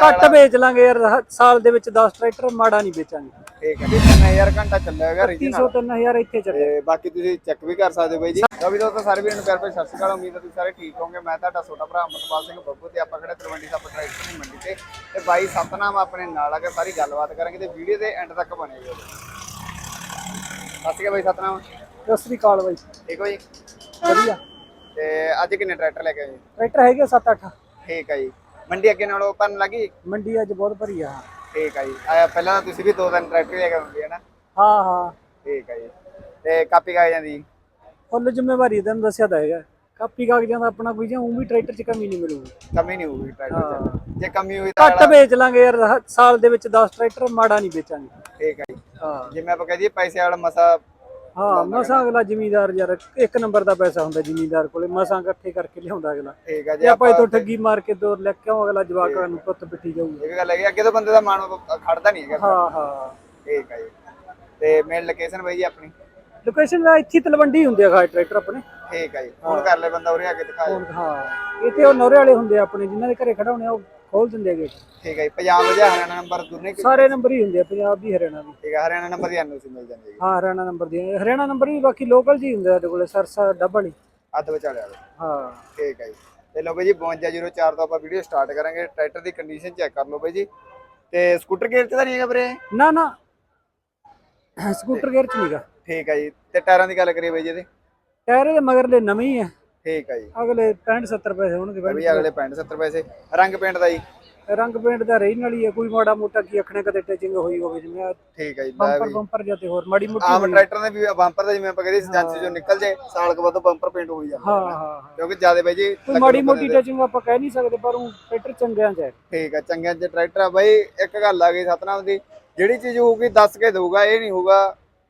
ਘੱਟ ਵੇਚ ਲਾਂਗੇ ਯਾਰ ਹ- ਸਾਲ ਦੇ ਵਿੱਚ 10 ਟਰੈਕਟਰ ਮਾੜਾ ਨਹੀਂ ਵੇਚਾਂਗੇ। ਠੀਕ ਹੈ ਜੀ 3000 ਘੰਟਾ ਚੱਲਿਆ ਹੈਗਾ 300 ਰੀਜਨਲ 3000 ਇੱਥੇ ਚੱਲੇ ਤੇ ਬਾਕੀ ਤੁਸੀਂ ਚੈੱਕ ਵੀ ਕਰ ਸਕਦੇ ਹੋ ਬਾਈ ਜੀ। ਤਾਂ ਵੀ ਦੋਸਤੋ ਸਾਰੇ ਵੀਰਾਂ ਨੂੰ ਪਿਆਰ ਭਰੀ ਸਤਿ ਸ਼੍ਰੀ ਅਕਾਲ ਉਮੀਦ ਹੈ ਤੁਸੀਂ ਸਾਰੇ ਠੀਕ ਹੋਵੋਗੇ। ਮੈਂ ਤੁਹਾਡਾ ਛੋਟਾ ਭਰਾ ਅਮਰਪਾਲ ਸਿੰਘ ਬੱਬੂ ਤੇ ਆਪਾਂ ਖੜੇ ਤਲਵੰਡੀ ਸਾਹਿਬ ਟਰੈਕਟਰ ਦੀ ਮੰਡੀ ਤੇ। ਤੇ ਬਾਈ ਸਤਨਾਮ ਆਪਣੇ ਨਾਲ ਆ ਕੇ ਸਾਰੀ ਗੱਲਬਾਤ ਕਰਾਂਗੇ ਤੇ ਵੀਡੀਓ ਦੇ ਐਂਡ ਤੱਕ ਬਣੇ ਰਹੋ। ਸਤਿ ਸ਼੍ਰੀ ਅਕਾਲ ਬਾਈ ਸਤਨਾਮ। ਸਤਿ ਸ੍ਰੀ ਅਕਾਲ ਬਾਈ। ਠੀਕ ਹੋ ਜੀ? ਵਧੀਆ। ਤੇ ਅੱਜ ਕਿੰਨੇ ਟਰੈਕਟਰ ਲੈ ਕੇ ਆਏ? ਜੀ? ਟਰੈਕਟਰ ਹੈਗੇ 7-8 ਠੀਕ ਹੈ ਜੀ। ਮੰਡੀ ਅੱਗੇ ਨਾਲੋਂ ਭਰਨ ਲੱਗੀ ਮੰਡੀ ਅੱਜ ਬਹੁਤ ਭਰੀ ਆ। ਠੀਕ ਹੈ ਜੀ। ਆਇਆ ਪਹਿਲਾਂ ਤਾਂ ਤੁਸੀਂ ਵੀ ਦੋ ਤਿੰਨ ਟਰੈਕਟਰ ਲੈ ਕੇ ਆਉਂਦੇ ਹੈ ਨਾ? ਹਾਂ ਹਾਂ। ਠੀਕ ਹੈ ਜੀ। ਤੇ ਕਾਪੀ ਕਾਇ ਜਾਂਦੀ? ਫੁੱਲ ਜ਼ਿੰਮੇਵਾਰੀ ਤੈਨੂੰ ਦੱਸਿਆ ਤਾਂ ਹੈਗਾ। ਕਾਪੀ ਕਾਗਜ਼ਾਂ ਦਾ ਆਪਣਾ ਕੋਈ ਜਾਂ ਉਹ ਵੀ ਟਰੈਕਟਰ 'ਚ ਕਮੀ ਨਹੀਂ ਮਿਲੂਗੀ। ਕਮੀ ਨਹੀਂ ਹੋਊਗੀ ਟਰੈਕਟਰ। 'ਚ। ਜੇ ਕਮੀ ਹੋਈ ਤਾਂ ਘੱਟ ਵੇਚ ਲਾਂਗੇ ਯਾਰ ਸਾਲ ਦੇ ਵਿੱਚ 10 ਟਰੈਕਟਰ ਮਾੜਾ ਨਹੀਂ ਵੇਚਾਂਗੇ। ਠੀਕ ਹੈ ਜੀ। ਹਾਂ। ਜਿਵੇਂ ਆਪਾਂ ਕਹਦੇ ਪੈਸੇ ਵਾਲਾ ਮਸਾ ਹਾਂ ਮਸਾਂ ਅਗਲਾ ਜ਼ਿਮੀਦਾਰ ਯਾਰ ਇੱਕ ਨੰਬਰ ਦਾ ਪੈਸਾ ਹੁੰਦਾ ਜ਼ਿਮੀਦਾਰ ਕੋਲੇ ਮਸਾਂ ਇਕੱਠੇ ਕਰਕੇ ਲਿਆਉਂਦਾ ਅਗਲਾ। ਠੀਕ ਹੈ ਜੀ ਆਪਾਂ ਇਥੋਂ ਠੱਗੀ ਮਾਰ ਕੇ ਦੌਰ ਲੈ ਕਿਉਂ ਅਗਲਾ ਜਵਾਕਾਂ ਨੂੰ ਪੁੱਤ ਪਿੱਟੀ ਜਾਊਗਾ। ਇਹ ਗੱਲ ਹੈ ਅੱਗੇ ਤੋਂ ਬੰਦੇ ਦਾ ਮਨ ਖੜਦਾ ਨਹੀਂ ਹੈਗਾ। ਹਾਂ ਹਾਂ। ਠੀਕ ਹੈ ਜੀ। ਤੇ ਮੇਨ ਲੋਕੇਸ਼ਨ ਬਾਈ ਜੀ ਆਪਣੀ? ਲੋਕੇਸ਼ਨ ਦਾ ਇੱਥੇ ਤਲਵੰਡੀ ਹੁੰਦੇ ਆ ਟਰੈਕਟਰ ਆਪਣੇ। ਠੀਕ ਹੈ ਜੀ। ਫੋਨ ਕਰ ਲੈ ਬੰਦਾ ਉਰੇ ਆ ਕੇ ਦਿਖਾ ਹੁਣ ਹਾਂ। ਇੱਥੇ ਉਹ ਨੌਰੇ ਵਾਲੇ ਹੁੰਦੇ ਆ ਆਪਣੇ ਜਿਨ੍ਹਾਂ ਦੇ ਘਰੇ ਖੜਾਉਣੇ ਆ ਉਹ ਖੋਲ ਦਿੰਦੇ ਹੈਗੇ ਠੀਕ ਹੈ ਜੀ ਪੰਜਾਬ ਦਾ ਹਰਿਆਣਾ ਨੰਬਰ ਦੋਨੇ ਕਿ- ਸਾਰੇ ਨੰਬਰ ਹੀ ਹੁੰਦੇ ਆ ਪੰਜਾਬ ਦੀ ਹਰਿਆਣਾ ਦੀ। ਠੀਕ ਹੈ ਹਰਿਆਣਾ ਨੰਬਰ ਦੀ ਐਨਓਸੀ ਮਿਲ ਜਾਂਦੀ ਹੈ ਹਾਂ ਹਰਿਆਣਾ ਨੰਬਰ ਦੀ। ਹਰਿਆਣਾ ਨੰਬਰ ਵੀ ਬਾਕੀ ਲੋਕਲ ਜੀ ਹੁੰਦੇ ਸਾਡੇ ਕੋਲੇ ਸਰਸਾ ਡਬਲ ਹੀ। ਅੱਧ ਵਿਚਾਲੇ ਵਾਲੇ। ਹਾਂ। ਠੀਕ ਹੈ ਜੀ। ਤੇ ਲਓ ਬਾਈ ਜੀ 5204 ਤੋਂ ਆਪਾਂ ਵੀਡੀਓ ਸਟਾਰਟ ਕਰਾਂਗੇ। ਟਰੈਕਟਰ ਦੀ ਕੰਡੀਸ਼ਨ ਚੈੱਕ ਕਰ ਲਓ ਬਾਈ ਜੀ। ਤੇ ਸਕੂਟਰ ਗੇਅਰ ਤੇ ਤਾਂ ਨਹੀਂ ਹੈਗਾ ਵੀਰੇ? ਨਾ ਨਾ। ਸਕੂਟਰ ਗੇਅਰ ਚ ਨਹੀਂਗਾ ਠੀਕ ਹੈ ਜੀ। ਤੇ ਟਾਇਰਾਂ ਦੀ ਗੱਲ ਕਰੀਏ ਬਾਈ ਜੀ ਇਹਦੇ? ਟਾਇਰ ਇਹਦੇ ਮਗਰਲੇ ਨਵੇਂ ਹੀ ਆ। ਠੀਕ ਹੈ ਜੀ। ਅਗਲੇ 65 70 ਪੈਸੇ ਹੋਣਗੇ ਵੀ ਅਗਲੇ 65 70 ਪੈਸੇ। ਰੰਗ ਪੇਂਟ ਦਾ ਜੀ? ਰੰਗ ਪੇਂਟ ਦਾ ਰਹੀ ਨਾਲ ਹੀ ਹੈ ਕੋਈ ਮਾੜਾ ਮੋਟਾ ਕੀ ਅੱਖਣੇ ਕਦੇ ਟਚਿੰਗ ਹੋਈ ਹੋਵੇ ਜਿਵੇਂ ਆਹ ਠੀਕ ਹੈ ਜੀ ਲੈ ਬੰਪਰ ਵੀ। ਬੰਪਰ ਜਾਂ ਤੇ ਹੋਰ ਮਾੜੀ ਮੋਟੀ ਆਮ ਹੋਈ। ਟਰੈਕਟਰ ਦੇ ਵੀ ਬੰਪਰ ਦਾ ਜਿਵੇਂ ਆਪਾਂ ਕਹਿੰਦੇ ਏਜੰਸੀ ਚੋਂ ਨਿਕਲ ਜੇ ਸਾਲ ਕੁ ਬਾਅਦ ਬੰਪਰ ਪੇਂਟ ਹੋਈ ਜਾਂਦਾ। ਹਾਂ ਹਾਂ ਹਾਂ। ਕਿਉਂਕਿ ਜ਼ਿਆਦਾ ਬਾਈ ਜੀ ਕੋਈ ਮਾੜੀ ਮੋਟੀ ਟਚਿੰਗ ਆਪਾਂ ਕਹਿ ਨਹੀਂ ਸਕਦੇ ਪਰ ਉਹ ਟਰੈਕਟਰ ਚੰਗਿਆਂ ਚ ਹੈ। ਠੀਕ ਹੈ ਚੰਗੇ ਜੇ ਟਰੈਕਟਰ ਆ ਬਾਈ ਇੱਕ ਗੱਲ ਆ ਗਈ ਸਤਨਾਮ ਦੀ ਜਿਹੜੀ ਚੀਜ਼ ਹੋਊਗੀ ਦੱਸ ਕੇ ਦਊਗਾ ਇਹ ਨਹੀਂ ਹੋਊਗਾ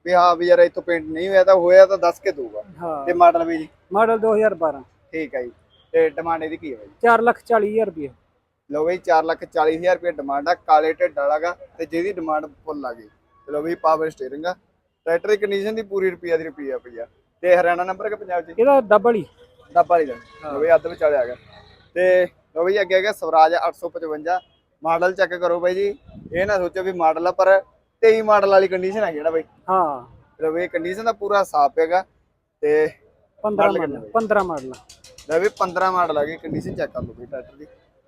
ਵੀ ਹਾਂ ਵੀ ਯਾਰ ਇੱਥੋਂ ਪੇਂਟ ਨਹੀਂ ਹੋਇਆ ਤਾਂ ਹੋਇਆ ਤਾਂ ਦੱਸ ਕੇ ਦਊਗਾ। ਹਾਂ। ਤੇ ਮਾਡਲ ਵੀ ਜੀ ਮਾਡਲ 2012 ਠੀਕ ਹੈ ਜੀ। ਤੇ ਡਿਮਾਂਡ ਇਹਦੀ ਕੀ ਹੈ ਬਾਈ? 4 ਲੱਖ 40 ਹਜ਼ਾਰ ਰੁਪਏ। ਲੋ ਬਈ 4 ਲੱਖ 40 ਹਜ਼ਾਰ ਰੁਪਏ ਡਿਮਾਂਡ ਆ ਕਾਲੇ ਢਿੱਡ ਵਾਲਾਗਾ ਤੇ ਜਿਹਦੀ ਡਿਮਾਂਡ ਫੁੱਲ ਆ ਗਈ। ਚਲੋ ਬਈ ਪਾਵਰ ਸਟੀਅਰਿੰਗ ਆ। ਟਰੈਕਟਰ ਦੀ ਕੰਡੀਸ਼ਨ ਦੀ ਪੂਰੀ ਰੁਪਈਆ ਦੀ ਰੁਪਈਆ ਪਈਆ ਤੇ ਹਰਿਆਣਾ ਨੰਬਰ ਕਿ ਪੰਜਾਬ ਚ? ਇਹਦਾ ਡਬਲ ਹੀ। ਦਾ। ਲੋ ਬਈ ਅੱਧ ਵਿਚਾਲੇ ਆ ਗਿਆ। ਤੇ ਲੋ ਬਈ ਅੱਗੇ ਹੈਗਾ ਸਵਰਾਜ 855 ਮਾਡਲ ਚੈੱਕ ਕਰੋ ਬਾਈ ਜੀ। ਇਹ ਨਾ ਸੋਚੋ ਵੀ ਮਾਡਲ ਆ ਪਰ 23 ਮਾਡਲ ਵਾਲੀ ਕੰਡੀਸ਼ਨ ਆ ਜਿਹੜਾ ਬਾਈ। ਹਾਂ। ਲੋ ਬਈ ਕੰਡੀਸ਼ਨ ਦਾ ਪੂਰਾ ਸਾਫ਼ ਹੈਗਾ। ਤੇ 15 Model ਮਾਡਲ 15 ਮਾਡਲ। ਲੈ ਵੀ 15 ਮਾਡਲ ਆ ਗਈ ਕੰਡੀਸ਼ਨ ਚੈੱਕ ਕਰ ਲਓ ਬਈ ਟਰੈਕਟਰ ਦੀ।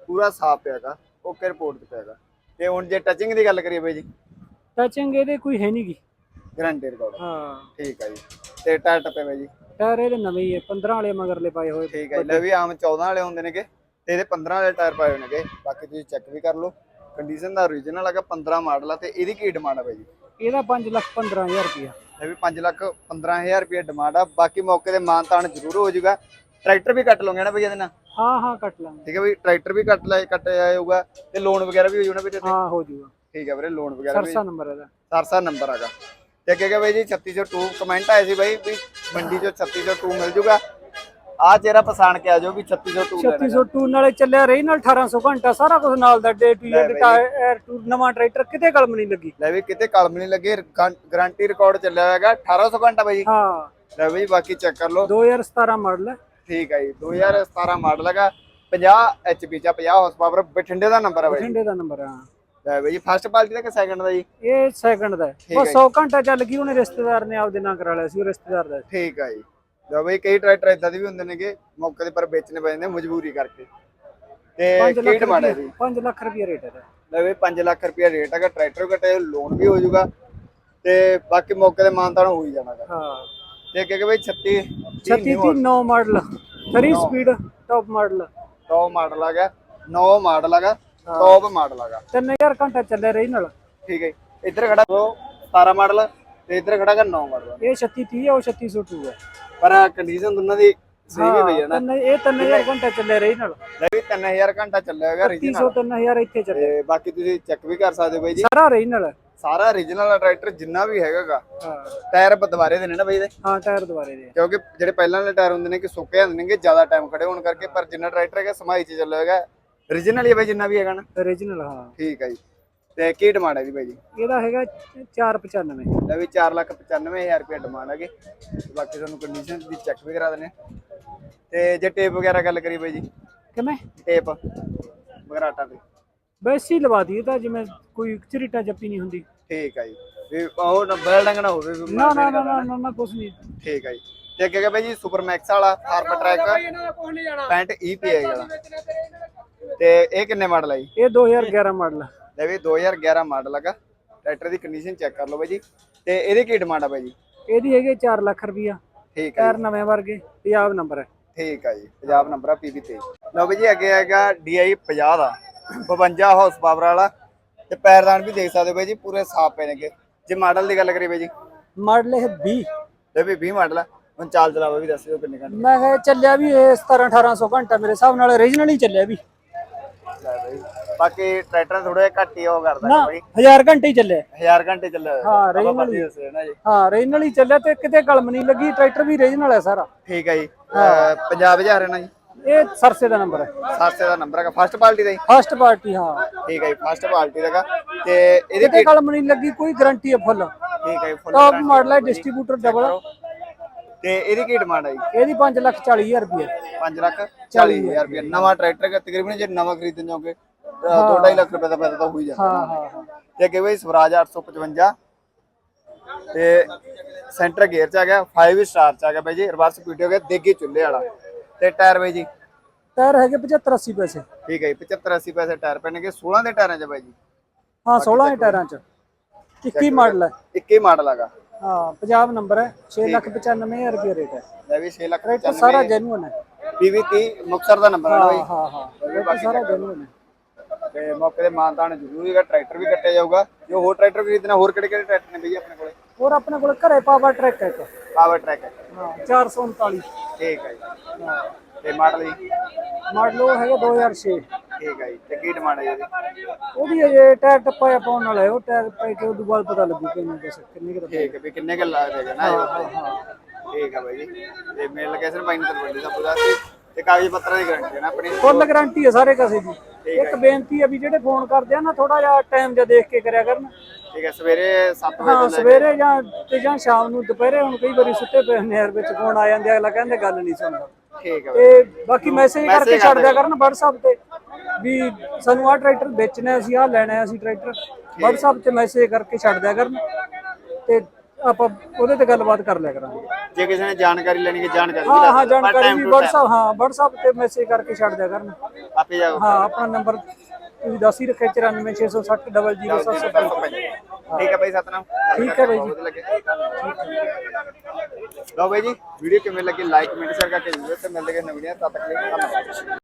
ਪੂਰਾ ਸਾਫ਼ ਹੈਗਾ ਓਕੇ ਰਿਪੋਰਟ ਤੇ ਹੈਗਾ ਤੇ ਹੁਣ ਜੇ ਟੱਚਿੰਗ ਦੀ ਗੱਲ ਕਰੀਏ ਬਾਈ ਜੀ? ਟਚਿੰਗ ਇਹਦੇ ਕੋਈ ਹੈ ਨਹੀਂਗੀ ਗਰੰਟੀ ਰਿਕਾਰਡ ਹਾਂ। ਠੀਕ ਹੈ ਜੀ। ਤੇ ਟਾਇਰ ਟੱਪੇ ਬਾਈ ਜੀ? ਟਾਇਰ ਇਹਦੇ ਨਵੇਂ ਹੀ ਹੈ 15 ਵਾਲੇ ਮਗਰਲੇ ਪਾਏ ਹੋਏ। ਠੀਕ ਹੈ ਜੀ। ਲੈ ਵੀ ਆਮ 14 ਵਾਲੇ ਹੁੰਦੇ ਨੇਗੇ ਤੇ ਇਹਦੇ 15 ਵਾਲੇ ਟਾਇਰ ਪਾਏ ਹੋਏ ਨੇਗੇ। ਬਾਕੀ ਤੁਸੀਂ ਚੈੱਕ ਵੀ ਕਰ ਲਓ। ਕੰਡੀਸ਼ਨ ਦਾ origignal ਹੈਗਾ 15 ਮਾਡਲ ਆ ਤੇ ਇਹਦੀ ਕੀ ਡਿਮਾਂਡ ਆ ਬਾਈ ਜੀ? ਇਹਦਾ 5 ਲੱਖ 15000 ਰੁਪਏ ਇਹ ਵੀ 5 ਲੱਖ 15000 ਰੁਪਏ ਡਿਮਾਂਡ ਆ। ਬਾਕੀ ਮੌਕੇ ਤੇ ਮਾਨਤਾਨ ਜ਼ਰੂਰ ਹੋ ਜਾਊਗਾ। ਟਰੈਕਟਰ ਵੀ ਕੱਟ ਲਓਗੇ ਨਾ ਬਈ ਇਹਦੇ ਨਾਲ? ਹਾਂ ਹਾਂ ਕੱਟ ਲਾਂਗੇ। ਠੀਕ ਹੈ ਬਈ ਟਰੈਕਟਰ ਵੀ ਕੱਟ ਲੈ ਕੱਟਿਆ ਜਾਊਗਾ ਤੇ ਲੋਨ ਵਗੈਰਾ ਵੀ ਹੋ ਜਾਊਗਾ ਵੀਰੇ ਹਾਂ ਹੋ ਜੂਗਾ ਠੀਕ ਹੈ ਵੀਰੇ ਲੋਨ ਵਗੈਰਾ ਵੀ। ਸਰਸਾ ਨੰਬਰ ਇਹਦਾ। ਸਰਸਾ ਨੰਬਰ ਹੈਗਾ। ਤੇ ਅੱਗੇ ਕਿ ਬਾਈ ਜੀ 3602 ਕਮੈਂਟ ਆਏ ਸੀ ਬਾਈ ਵੀ ਮੰਡੀ ਚੋਂ 3602 ਮਿਲ ਜੂਗਾ ਆ ਚਿਹਰਾ ਪਛਾਣ ਕੇ ਆ ਜਾਓ ਵੀ 3602 ਲੈਣਾ 3602 ਨਾਲੇ ਚੱਲਿਆ ਰਹੀ ਨਾਲ 1800 ਘੰਟਾ ਸਾਰਾ ਕੁਝ ਨਾਲ ਦਾ ਡੇ ਟੂ ਲੈ ਬਈ। ਟਾਇਰ ਟੂ ਨਵਾਂ ਟਰੈਕਟਰ ਕਿਤੇ ਕਲਮ ਨਹੀਂ ਲੱਗੀ। ਲੈ ਵੀ ਕਿਤੇ ਕਲਮ ਨਹੀਂ ਲੱਗੇ ਗਾਰੰਟੀ ਰਿਕਾਰਡ ਚੱਲਿਆ ਹੋਇਆਗਾ 1800 ਘੰਟਾ ਬਾਈ। ਹਾਂ। ਲੈ ਬਈ ਬਾਕੀ ਚੈੱਕ ਕਰ ਲਓ। 2017 ਮਾਡਲ ਹੈ। ਠੀਕ ਹੈ ਜੀ 2017 ਮਾਡਲ ਹੈਗਾ 50 ਐਚਪੀ ਚ 50 ਹਾਰਸ ਪਾਵਰ ਬਠਿੰਡੇ ਦਾ ਨੰਬਰ ਹੈ ਬਾਈ। ਬਠਿੰਡੇ ਦਾ ਨੰਬਰ ਆ ਲੈ ਬਈ ਫਸਟ ਪਾਰਟੀ ਦਾ ਕਿ ਸੈਕੰਡ ਦਾ ਜੀ? ਇਹ ਸੈਕੰਡ ਦਾ ਹੈ। ਠੀਕ ਬਸ ਹੈ 100 ਘੰਟਾ ਚੱਲ ਗਈ ਉਹਨੇ ਰਿਸ਼ਤੇਦਾਰ ਨੇ ਆਪਦੇ ਨਾਂ ਕਰਾ ਲਿਆ ਸੀ ਉਹ ਰਿਸ਼ਤੇਦਾਰ ਦਾ ਸੀ। ਠੀਕ ਹੈ ਜੀ। ਲੈ ਬਈ ਕਈ ਟਰੈਕਟਰ ਇਦਾਂ ਦੇ ਵੀ ਹੁੰਦੇ ਨੇਗੇ ਮੌਕੇ ਦੇ ਪਰ ਵੇਚਣੇ ਪੈ ਜਾਂਦੇ ਮਜਬੂਰੀ ਕਰਕੇ। ਤੇ ਕੀ ਡਿਮਾਂਡ ਹੈ ਜੀ। 5 ਲੱਖ ਰੁਪਏ ਰੇਟ ਹੈ ਇਹਦਾ। ਲੈ ਵੀ 5 ਲੱਖ ਰੁਪਏ ਰੇਟ ਹੈਗਾ ਟਰੈਕਟਰ ਘਟੇ ਲੋਨ ਵੀ ਹੋ ਜਾਊਗਾ ਤੇ ਬਾਕੀ ਮੌਕੇ ਤੇ ਮਾਨਤਾਨ ਹੋ ਹੀ ਜਾਣਾਗਾ। ਹਾਂ। ਤੇ ਅੱਗੇ ਕਿ ਬਈ 36 36 ਦੀ 9 model 3 speed top model top model ਹੈਗਾ 9 ਮਾਡਲ ਹੈਗਾ ਟੌਪ ਮਾਡਲ ਹੈਗਾ। 3000 ਘੰਟਾ ਚੱਲਿਆ ਰਹੀ ਨਾਲ। ਠੀਕ ਹੈ। ਇੱਧਰ ਖੜਾ ਉਹ 17 ਮਾਡਲ ਤੇ ਇੱਧਰ ਖੜਾ ਹੈਗਾ 9 ਮਾਡਲ ਇਹ 3630 ਹੈ ਉਹ 3602 ਹੈ ਪਰ ਕੰਡੀਸ਼ਨ ਦੋਨਾਂ ਦੀ ਸੇਮ ਹੀ ਪਈ ਹੈ ਨਾ। ਤਿੰਨ- ਇਹ 3000 ਘੰਟਾ ਚੱਲਿਆ ਰਹੀ ਨਾਲ। ਲੈ ਵੀ 3000 ਘੰਟਾ ਚੱਲਿਆ ਹੈਗਾ 300 origignal 3000 ਇੱਥੇ ਚੱਲਿਆ ਤੇ ਬਾਕੀ ਤੁਸੀਂ ਚੈੱਕ ਵੀ ਕਰ ਸਕਦੇ ਹੋ ਬਾਈ ਜੀ। ਸਾਰਾ ਰਹੀ ਨਾਲ ਸਾਰਾ origignal ਟਰੈਕਟਰ ਜਿੰਨਾ ਵੀ ਹੈਗਾਗਾ। ਹਾਂ। ਟਾਇਰ ਦੁਬਾਰੇ ਦੇ ਨੇ ਨਾ ਬਾਈ ਦੇ। ਹਾਂ ਟਾਇਰ ਦੁਬਾਰੇ ਦੇ। ਕਿਉਂਕਿ ਜਿਹੜੇ ਪਹਿਲਾਂ ਵਾਲੇ ਟਾਇਰ ਹੁੰਦੇ ਨੇ ਕਿ ਸੁੱਕੇ ਜਾਂਦੇ ਨੇਗੇ ਜ਼ਿਆਦਾ ਟਾਈਮ ਖੜੇ ਹੋਣ ਕਰਕੇ ਪਰ ਜਿੰਨਾ ਟਰੈਕਟਰ ਹੈਗਾ ਸਮਾਈ ਚ ਚੱਲਿਆ ਹੈਗਾ। origignal ਹੀ ਹੈ ਬਾਈ ਜਿੰਨਾ ਵੀ ਹੈਗਾ ਨਾ। Origignal ਹਾਂ। ਠੀਕ ਹੈ ਜੀ। ਤੇ ਕੀ ਡਿਮਾਂਡ ਹੈ ਜੀ ਬਾਈ ਜੀ? ਇਹਦਾ ਹੈਗਾ 495 ਲੈ ਵੀ 495000 ਰੁਪਏ ਡਿਮਾਂਡ ਹੈਗੇ। ਬਾਕੀ ਤੁਹਾਨੂੰ ਕੰਡੀਸ਼ਨ ਦੀ ਚੈੱਕ ਵੀ ਕਰਾ ਦਿੰਦੇ ਹਾਂ। ਤੇ ਜੇ ਟੇਪ ਵਗੈਰਾ ਗੱਲ ਕਰੀ ਬਾਈ ਜੀ? ਕਿਵੇਂ? ਟੇਪ ਵਗੈਰਾ ਆਟਾ ਤੇ ਵੈਸੇ ਲਵਾ ਦਈਏ ਤਾਂ ਜਿਵੇਂ ਕੋਈ ਝਰੀਟਾ ਜੱਪੀ ਨਹੀਂ ਹੁੰਦੀ। ਠੀਕ ਹੈ ਜੀ। ਵੀ ਉਹ ਨੰਬਰ ਡੰਗ ਨਾ ਹੋਵੇ ਵੀ ਨਾ ਨਾ ਨਾ ਨਾ ਨਾ, ਨਾ ਕੁਛ ਨਹੀਂ। ਠੀਕ ਹੈ ਜੀ। ਤੇ ਅੱਗੇ ਬਾਈ ਜੀ ਸੁਪਰ ਮੈਕਸ ਵਾਲਾ ਹਾਰਪ ਟਰੈਕ ਪੈਂਟ ਈਪੀ ਹੈ ਵਾਲਾ। ਤੇ ਇਹ ਕਿੰਨੇ ਮਾਡਲ ਹੈ ਜੀ? ਇਹ 2011 ਮਾਡਲ ਲੈ ਵੀ 2011 ਮਾਡਲ ਹੈਗਾ। ਟਰੈਕਟਰ ਦੀ ਕੰਡੀਸ਼ਨ ਚੈੱਕ ਕਰ ਲਓ ਬਾਈ ਜੀ। ਤੇ ਇਹਦੀ ਕੀ ਡਿਮਾਂਡ ਆ ਬਾਈ ਜੀ? ਇਹਦੀ ਹੈਗੀ 4 ਲੱਖ ਰੁਪਈਆ। ਠੀਕ ਹੈ ਟਾਇਰ ਨਵੇਂ ਵਰਗੇ ਪੰਜਾਬ ਨੰਬਰ ਹੈ। ਠੀਕ ਹੈ ਜੀ। ਪੰਜਾਬ ਨੰਬਰ ਆ ਪੀਬੀ 23 ਲਓ ਬਾਈ ਜੀ ਅੱਗੇ ਹੈਗਾ DI 50 ਦਾ। 52 ਹਾਰਸ ਪਾਵਰ ਵਾਲਾ। ਤੇ ਪੈਰਦਾਨ ਵੀ ਦੇਖ ਸਕਦੇ ਹੋ ਬਾਈ ਜੀ ਪੂਰੇ ਸਾਫ਼ ਪਏ ਨੇਗੇ ਜੇ ਮਾਡਲ ਦੀ ਗੱਲ ਕਰੀਏ ਬਾਈ ਜੀ। ਮਾਡਲ ਇਹ 20 ਲੈ ਵੀ 20 ਮਾਡਲ ਆ। ਹੁਣ ਚਾਲ ਚਲਾਵਾ ਵੀ ਦੱਸ ਦਿਓ ਕਿੰਨੇ ਘੰਟੇ। ਮੈਂ ਕਿਹਾ ਚੱਲਿਆ ਵੀ ਇਹ 17 1800 ਘੰਟਾ ਮੇਰੇ ਹਿਸਾਬ ਨਾਲ ਓਰੀਜਨਲ ਹੀ ਚੱਲਿਆ ਵੀ। ਲੈ ਬਾਈ। ਬਾਕੀ ਟਰੈਕਟਰ ਥੋੜਾ ਜਿਹਾ ਘੱਟ ਹੀ ਉਹ ਕਰਦਾ ਨਾ ਬਾਈ। 1000 ਘੰਟੇ ਹੀ ਚੱਲਿਆ 1000 ਘੰਟੇ ਚੱਲਿਆ। ਹਾਂ, original ਪਰਚੀ ਹੀ। ਨਾ ਜੀ। ਹਾਂ ਓਰੀਜਨਲ ਹੀ ਚੱਲਿਆ ਤੇ ਕਿਤੇ ਕਲਮ ਨਹੀਂ ਲੱਗੀ ਟਰੈਕਟਰ ਵੀ ਓਰੀਜਨਲ ਹੈ ਸਾਰਾ। ਠੀਕ ਹੈ। ਜੀ ਪੰਜਾਬ ਹੈ ਨਾ ਜੀ। ਇਹ ਸਰਸੇ ਦਾ ਨੰਬਰ ਹੈ। ਸਾਸੇ ਦਾ ਨੰਬਰ ਹੈਗਾ ਫਸਟ ਪਾਰਟੀ ਦਾ ਜੀ। ਫਸਟ ਪਾਰਟੀ ਹਾਂ। ਠੀਕ ਹੈ ਜੀ ਫਸਟ ਪਾਰਟੀ ਦਾ ਹੈਗਾ। ਤੇ ਇਹਦੇ ਕਿਤੇ ਕਲਮ ਨਹੀਂ ਲੱਗੀ ਕੋਈ ਗਾਰੰਟੀ ਹੈ ਫੁੱਲ ਠੀਕ ਹੈ full ਟੌਪ ਮਾਡਲ ਹੈ। ਡਿਸਟ੍ਰੀਬਿਊਟਰ ਡਬਲ ਤੇ ਇਹਦੀ ਕੀ ਡਿਮਾਂਡ ਹੈ ਜੀ? ਇਹਦੀ 5 ਲੱਖ 40 ਹਜ਼ਾਰ ਰੁਪਏ। 5 ਲੱਖ 40 ਹਜ਼ਾਰ ਰੁਪਏ। ਨਵਾਂ ਟਰੈਕਟਰ ਹੈਗਾ ਤਕਰੀਬਨ ਜੇ ਨਵਾਂ ਖਰੀਦਣ ਜਾਓਗੇ 2.5 ਲੱਖ ਰੁਪਏ ਦਾ ਪੈਸਾ ਤਾਂ ਹੋ ਹੀ ਜਾਂਦਾ। ਹਾਂ ਹਾਂ ਹਾਂ। ਤੇ ਅੱਗੇ ਬਈ ਸਵਰਾਜ 855 ਤੇ ਸੈਂਟਰ ਗੇਅਰ ਚ ਆ ਗਿਆ 5 ਸਟਾਰ ਚ ਆ ਗਿਆ ਬਾਈ ਜੀ ਰਿਵਰਸ ਪੀਟੀ ਹੋ ਗਿਆ ਦੇਗੀ ਚੁੱਲ੍ਹੇ ਵਾਲਾ। ਤੇ ਟਾਇਰ ਬਾਈ ਜੀ? ਟਾਇਰ ਹੈਗੇ 75 80 ਪੈਸੇ। ਠੀਕ ਹੈ ਜੀ 75 80 ਪੈਸੇ ਟਾਇਰ ਪੈਣਗੇ 16 ਦੇ ਟਾਇਰਾਂ ਚ ਬਾਈ ਜੀ। ਹਾਂ 16 ਹੈ ਟਾਇਰਾਂ ਚ। 21 ਮਾਡਲ ਹੈ। 21 ਮਾਡਲ ਹੈਗਾ ਹਾਂ ਪੰਜਾਬ ਨੰਬਰ ਹੈ 6 ਲੱਖ 95 ਹਜ਼ਾਰ ਰੁਪਏ ਰੇਟ ਹੈ। ਲੈ ਵੀ 6 ਲੱਖ ਟਰੈਕਟਰ ਸਾਰਾ ਜੈਨੂਨ ਹੈ। ਪੀਵੀ 30 ਮੁਕਤਸਰ ਦਾ ਨੰਬਰ ਹੈ ਬਾਈ। ਹਾਂ ਹਾਂ। ਸਾਰਾ ਜੈਨੂਨ ਹੈ। ਤੇ ਮੌਕੇ ਤੇ ਮਾਨਤਾਨ ਜ਼ਰੂਰੀ ਹੈਗਾ ਟਰੈਕਟਰ ਵੀ ਕੱਟਿਆ ਜਾਊਗਾ। ਜੋ ਹੋਰ ਟਰੈਕਟਰ ਖਰੀਦਣਾ ਹੋਰ ਕਿਹੜੇ ਕਿਹੜੇ ਟਰੈਕਟਰ ਨੇ ਬਈ ਆਪਣੇ ਕੋਲੇ? ਹੋਰ ਆਪਣੇ ਕੋਲ ਘਰੇ ਪਾਵਰ ਟਰੈਕ ਹੈ ਇੱਕ। ਪਾਵਰ ਟਰੈਕ ਹੈ। ਹਾਂ 439 ਠੀਕ ਹੈ ਜੀ। ਤੇ ਮਾਡਲ ਜੀ? ਮਾਡਲ ਉਹ ਹੈਗਾ 2006 ਠੀਕ ਹੈ ਜੀ। ਤੇ ਕੀ ਡਿਮਾਂਡ ਹੈ ਜੀ ਉਹਦੀ ਅਜੇ ਟਾਇਰ ਟੱਪਾ ਪਾਉਣ ਵਾਲਾ ਹੈ ਉਹ ਟਾਇਰ ਪਾ ਕੇ ਉਦੋਂ ਬਾਅਦ ਪਤਾ ਲੱਗੂ ਕਿੰਨੇ ਪੈਸੇ ਕਿੰਨੇ ਕੁ ਦਾ ਠੀਕ ਹੈ ਵੀ ਕਿੰਨੇ ਕੁ ਲਾ ਦੇਗਾ ਨਾ ਇਹ? ਠੀਕ ਹੈ ਬਾਈ ਜੀ। ਤੇ ਮੇਲ ਲੋਕੇਸ਼ਨ ਬਾਈ ਨੂੰ ਤਰਵੰਡੀ ਦਾ ਪੂਰਾ। ਤੇ ਕਾਗਜ਼ ਪੱਤਰਾਂ ਦੀ ਗਾਰੰਟੀ ਹੈ ਨਾ ਆਪਣੀ? ਫੁੱਲ ਗਾਰੰਟੀ ਹੈ ਸਾਰੇ ਕਸੇ ਦੀ। ਇੱਕ ਬੇਨਤੀ ਹੈ ਵੀ ਜਿਹੜੇ ਫੋਨ ਕਰਦੇ ਆ ਨਾ ਥੋੜਾ ਜਿਹਾ ਟਾਈਮ ਜਿਹਾ ਦੇਖ ਕੇ ਕਰਿਆ ਕਰਨ। ਠੀਕ ਹੈ ਸਵੇਰੇ 7 ਵਜੇ ਹਾਂ ਲੈ ਸਵੇਰੇ ਜਾਂ ਤੇ ਜਾਂ ਸ਼ਾਮ ਨੂੰ ਦੁਪਹਿਰੇ ਹੁਣ ਕਈ ਵਾਰੀ ਸੁੱਤੇ ਪਏ ਨਹਿਰ ਵਿੱਚ ਫੋਨ ਆ ਜਾਂਦੇ ਆ, ਅਗਲਾ ਕਹਿੰਦੇ ਗੱਲ ਨਹੀਂ ਸੁਣਦਾ। ਠੀਕ ਹੈ ਬਾਈ। ਤੇ ਬਾਕੀ ਮੈਸੇਜ ਕਰਕੇ ਛੱਡ ਦਿਆ ਕਰਨ WhatsApp ਤੇ ਵੀ ਸਾਨੂੰ ਆਹ ਟਰੈਕਟਰ ਵੇਚਣਾ ਹੈ, ਅਸੀਂ ਆਹ ਲੈਣਾ ਹੈ, ਅਸੀਂ ਟਰੈਕਟਰ WhatsApp ਤੇ ਮੈਸੇਜ ਕਰਕੇ ਛੱਡ ਦਿਆ ਕਰਨ। ਤੇ ਆਪਾਂ ਉਹਦੇ ਤੇ ਗੱਲਬਾਤ ਕਰ ਲਿਆ ਕਰਾਂਗੇ। ਜੇ ਕਿਸੇ ਨੇ ਜਾਣਕਾਰੀ ਲੈਣੀ ਹੈ ਜਾਣਕਾਰੀ ਹਾਂ ਹਾਂ ਜਾਣਕਾਰੀ ਵੀ WhatsApp ਹਾਂ WhatsApp ਤੇ ਮੈਸੇਜ ਕਰਕੇ ਛੱਡ ਦਿਆ ਕਰਨ। ਆਪੇ ਜਾਓ ਹਾਂ ਆਪਣਾ ਨੰਬਰ ਤੁਸੀਂ ਦੱਸ ਹੀ ਰੱਖਿਆ 94660 00755 ਠੀਕ ਹੈ ਬਾਈ ਸਤਨਾਮ। ਠੀਕ ਹੈ ਬਾਈ ਜੀ। ਲਓ ਬਾਈ ਜੀ ਵੀਡੀਓ ਕਿਵੇਂ ਲੱਗੀ? ਲਾਈਕ ਕਮੈਂਟ ਸ਼ੇਅਰ ਕਰਕੇ ਜਰੂਰ ਤੇ ਮਿਲਦੇ ਹਾਂ ਨਵੀਆਂ ਤਦ ਤੱਕ ਲਈ ਧੰਨਵਾਦ।